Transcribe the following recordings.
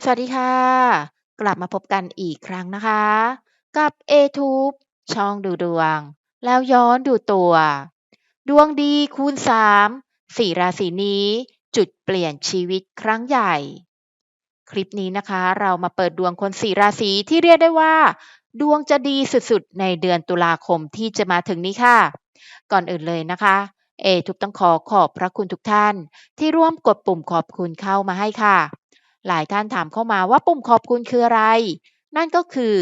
สวัสดีค่ะ กลับมาพบกันอีกครั้งนะคะ กับ a t u b e ช่องดูดวง แล้วย้อนดูตัว ดวงดีคูณ3 4ราศีนี้ จุดเปลี่ยนชีวิตครั้งใหญ่ คลิปนี้นะคะ เรามาเปิดดวงคน4ราศีที่เรียกได้ว่า ดวงจะดีสุดๆ ในเดือนตุลาคมที่จะมาถึงนี้ค่ะ ก่อนอื่นเลยนะคะเอทุบต้องขอขอบพระคุณทุกท่าน ที่ร่วมกดปุ่มขอบคุณเข้ามาให้ค่ะ หลายท่านถามเข้ามาว่าปุ่มขอบคุณคืออะไร นั่นก็คือ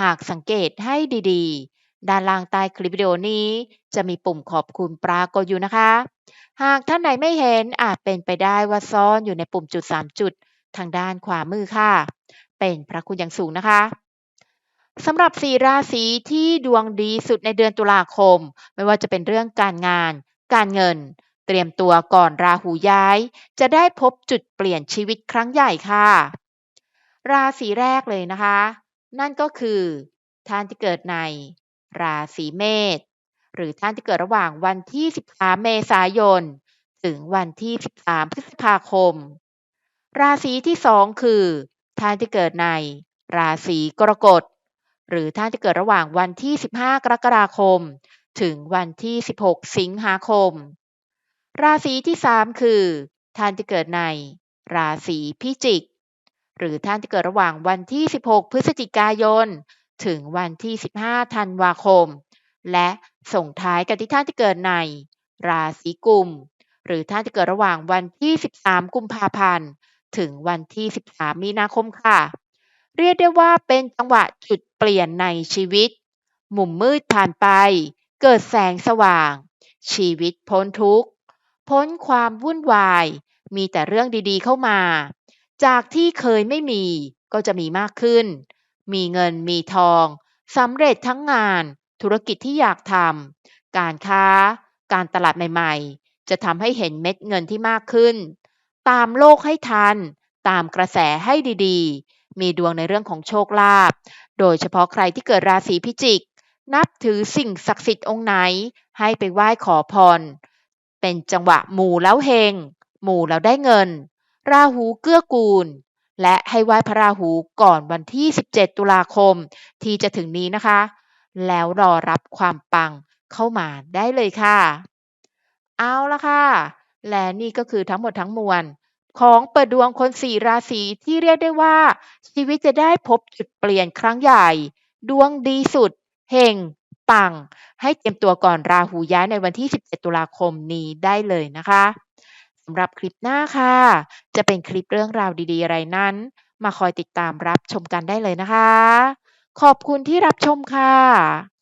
หากสังเกตให้ดีๆ ด้านล่างใต้คลิปวิดีโอนี้ จะมีปุ่มขอบคุณปรากฏอยู่นะคะ หากท่านไหนไม่เห็นอาจเป็นไปได้ว่าซ่อนอยู่ในปุ่มจุด 3 จุด ทางด้านขวามือค่ะ เป็นพระคุณอย่างสูงนะคะสำหรับ4ราศีที่ดวงดีสุดในเดือนตุลาคม ไม่ว่าจะเป็นเรื่องการงาน การเงิน เตรียมตัวก่อนราหูย้าย จะได้พบจุดเปลี่ยนชีวิตครั้งใหญ่ค่ะ ราศีแรกเลยนะคะ นั่นก็คือ ท่านที่เกิดใน ราศีเมษหรือท่านที่เกิดระหว่างวันที่ 13 เมษายน ถึงวันที่ 13 พฤษภาคม ราศีที่2คือ ท่านที่เกิดใน ราศีกรกฎ หรือท่านที่เกิดระหว่างวันที่ 15 กรกฎาคม ถึงวันที่ 16 สิงหาคม ราศีที่3คือ ท่านที่เกิดใน ราศีพิจิก หรือท่านที่เกิดระหว่างวันที่ 16 พฤศจิกายน ถึงวันที่ 15 ธันวาคม และส่งท้ายกันที่ท่านที่เกิดใน ราศีกุม หรือท่านที่เกิดระหว่างวันที่ 13 กุมภาพันธ์ ถึงวันที่ 13 มีนาคมค่ะ เรียกได้ว่าเป็นจังหวะจุดเปลี่ยนในชีวิต มุมมืดผ่านไป เกิดแสงสว่าง ชีวิตพ้นทุกข์ พ้นความวุ่นวาย มีแต่เรื่องดีๆเข้ามา จากที่เคยไม่มีก็จะมีมากขึ้น มีเงินมีทองสำเร็จทั้งงาน ธุรกิจที่อยากทำการค้า การตลาดใหม่ๆ จะทำให้เห็นเม็ดเงินที่มากขึ้น ตามโลกให้ทัน ตามกระแสให้ดีๆ มีดวงในเรื่องของโชคลาภโดยเฉพาะใครที่เกิดราศีพิจิก นับถือสิ่งศักดิ์สิทธิ์องค์ไหน ให้ไปไหว้ขอพร เป็นจังหวะหมู่แล้วเฮง หมู่แล้วได้เงิน ราหูเกื้อกูล และให้ไหว้พระราหูก่อนวันที่ 17 ตุลาคม ที่จะถึงนี้นะคะ แล้วรอรับความปังเข้ามาได้เลยค่ะ เอาละค่ะ และนี่ก็คือทั้งหมดทั้งมวลของเปิดดวงคน4ราศีที่เรียกได้ว่า ชีวิตจะได้พบจุดเปลี่ยนครั้งใหญ่ ดวงดีสุด เฮง ปัง ให้เตรียมตัวก่อนราหูย้ายในวันที่ 17 ตุลาคมนี้ได้เลยนะคะสำหรับคลิปหน้าค่ะ จะเป็นคลิปเรื่องราวดีๆ อะไรนั้น มาคอยติดตามรับชมกันได้เลยนะคะ ขอบคุณที่รับชมค่ะ